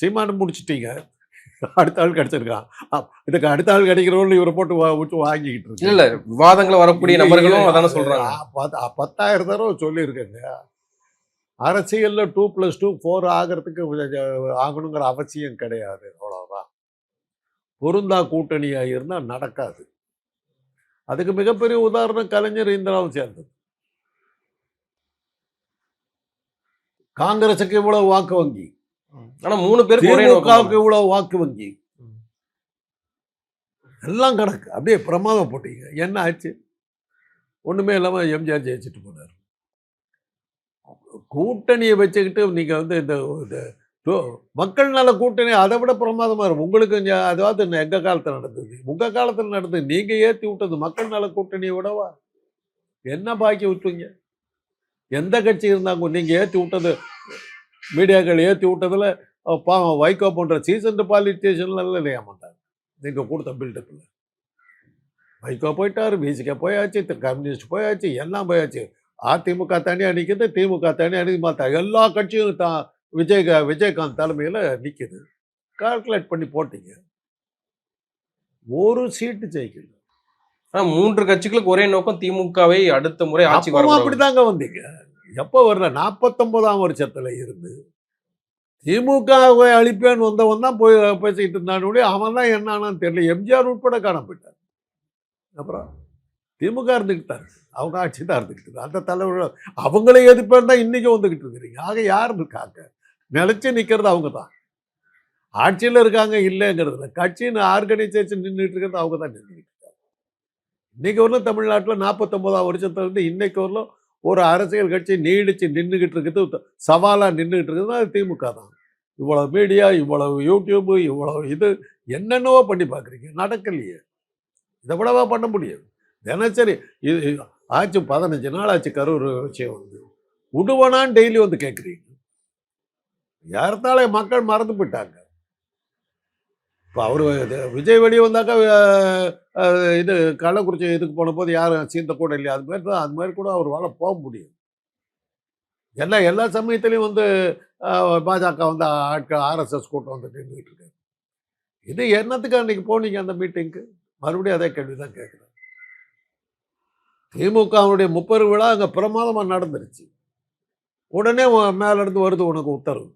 சீமானு முடிச்சிட்டீங்க. அடுத்த ஆள் கிடைச்சிருக்கான். இதுக்கு அடுத்த ஆள் கிடைக்கிறவங்க இவரை போட்டு விட்டு வாங்கிக்கிட்டு இருக்கு இல்ல விவாதங்களை வரக்கூடிய நபர்களும் அதான பத்து- பத்தாயிரம் தடவை சொல்லியிருக்கேங்க. அரசியல்ல டூ பிளஸ் டூ ஃபோர் ஆகிறதுக்கு ஆகணுங்கிற அவசியம் கிடையாது. அவ்வளவுதான். பொருந்தா கூட்டணியா இருந்தா நடக்காது. அதுக்கு மிகப்பெரிய உதாரணம் கலைஞர் இந்திராவும் சேர்ந்தது. காங்கிரசுக்கு இவ்வளவு வாக்கு வங்கி. ஆனா மூணு ஒரே திமுகவுக்கு இவ்வளவு வாக்கு வங்கி. எல்லாம் கணக்கு. அப்படியே பிரமாதம் போட்டீங்க. என்ன ஆச்சு? ஒண்ணுமே இல்லாம எம்ஜிஆர் ஜெயிச்சுட்டு போனார். கூட்டணியை வச்சுக்கிட்டு நீங்க வந்து இந்த மக்கள் நல கூட்டணி அதை விட பிரமாதமா இருக்கும். உங்களுக்கு அதாவது இந்த எங்க காலத்துல நடந்தது? உங்க காலத்துல நடந்தது. நீங்க ஏத்தி விட்டது மக்கள் நல கூட்டணியை விடவா? என்ன பாக்கி விட்டுங்க? எந்த கட்சி இருந்தாங்க? நீங்க ஏத்தி விட்டது மீடியாக்கள் ஏத்தி விட்டதுல பாவம் வைகோ போன்ற சீசன்டு பாலிட்டிஷியன்ல இல்லையா மாட்டாங்க. நீங்க கொடுத்த பில்டப்பில் வைகோ போயிட்டாரு பிசிகே போயாச்சு கம்யூனிஸ்ட் போயாச்சு எல்லாம் போயாச்சு. அதிமுக தனியாக நிற்குது திமுக தனியாக நிற்க மாட்டா எல்லா கட்சியும் தான் விஜய் விஜயகாந்த் தலைமையில் நிற்குது கால்குலேட் பண்ணி போட்டீங்க. ஒரு சீட்டு ஜெயிக்கல. ஆனா மூன்று கட்சிகளுக்கு ஒரே நோக்கம் திமுகவை அடுத்த முறை வர அப்படிதாங்க வந்தீங்க. எப்போ வரல? நாற்பத்தொன்பதாம் வருஷத்துல இருந்து. திமுகவை அழிப்பேன் வந்தவன் தான் போய் பேசிக்கிட்டு இருந்தானே. அவன் தான் என்னான்னு தெரியல. எம்ஜிஆர் உட்பட காண போயிட்டார் அப்புறம் திமுக இருந்துக்கிட்டார். அவங்க ஆட்சி தான் இருந்துக்கிட்டு அந்த தலைவர் அவங்களே எதிர்ப்பேன் தான் இன்றைக்கும் வந்துக்கிட்டு இருக்கிறீங்க. ஆக யார் இருக்காங்க? நிலச்சி நிற்கிறது அவங்க தான். ஆட்சியில் இருக்காங்க இல்லைங்கிறதுல. கட்சின்னு ஆர்கனைசேஷன் நின்றுட்டு இருக்கிறது அவங்க தான் நின்றுக்கிட்டு இருக்காங்க. இன்னைக்கு வரலும் தமிழ்நாட்டில் நாற்பத்தொம்போதாம் வருஷத்துல இருந்து இன்னைக்கு வரலும் ஒரு அரசியல் கட்சி நீடிச்சு நின்றுக்கிட்டு இருக்குது சவாலாக நின்றுக்கிட்டு இருக்கிறது அது திமுக தான். இவ்வளவு மீடியா இவ்வளவு யூடியூப்பு இவ்வளவு இது என்னென்னவோ பண்ணி பார்க்குறீங்க. நடக்கலையே. இதை விடவா பண்ண முடியாது. தினசரி இது இது ஆச்சு பதினஞ்சு நாள் ஆச்சு கரூர் விஷயம் வந்து. விடுவனான்னு டெய்லி வந்து கேட்குறீங்க. யார்த்தாலே மக்கள் மறந்து போயிட்டாங்க. இப்போ அவர் விஜய் வெளியே வந்தாக்கா இது கள்ளக்குறிச்சி இதுக்கு போன போது யாரும் சீந்த கூட இல்லையா? அது மாதிரி தான் அது மாதிரி கூட அவரால் போக முடியும். எல்லா எல்லா சமயத்துலேயும் வந்து பாஜக வந்து ஆட்கள் ஆர்எஸ்எஸ் கூட்டம் வந்து நின்றுட்டு இருக்காரு இது என்னத்துக்கு அன்றைக்கி போனீங்க அந்த மீட்டிங்க்கு? மறுபடியும் அதே கேள்வி தான் கேட்குறேன் திமுகவுடைய முப்பது விழா அங்கே பிரமாதமாக நடந்துருச்சு. உடனே மேலேருந்து வருது உனக்கு உத்தரவு.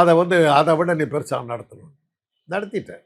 அதை வந்து அதை விட நீ பெருசாக நடத்தணும். நடத்திட்டேன்.